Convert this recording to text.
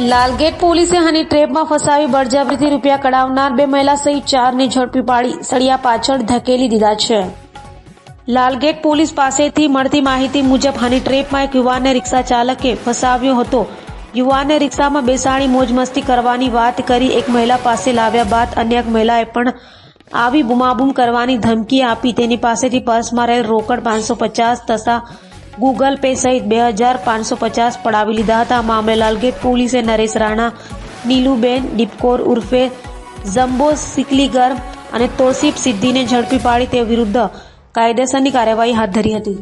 લાલગેટ પોલીસે હની ટ્રેપમાં ફસાવી બળજબરીથી રૂપિયા કઢાવનાર બે મહિલા સહિત ચારને ઝડપી પાડી સળિયા પાછળ ધકેલી દીધા છે. લાલગેટ પોલીસ પાસેથી મળતી માહિતી મુજબ હની ટ્રેપમાં એક યુવાનને રિક્ષા ચાલકે ફસાવ્યો હતો. યુવાનને રિક્ષામાં બેસાડી મોજ મસ્તી કરવાની વાત કરી એક મહિલા પાસે લાવ્યા બાદ અન્ય એક મહિલાએ પણ આવી બુમાબુમ કરવાની ધમકી આપી. તેની પાસેથી પર્સમાં રહેલ રોકડ પાંચસો પચાસ તથા ગૂગલ પે સહિત બે હજાર પાંચસો પચાસ પડાવી લીધા હતા. મામલે લાલગેટ પોલીસે નરેશ રાણા, નીલુબેન ડિપકોર ઉર્ફે ઝમ્બો સિકલીગર અને તોસીફ સિદ્ધિને ઝડપી પાડી તે વિરુદ્ધ કાયદેસરની કાર્યવાહી હાથ ધરી હતી.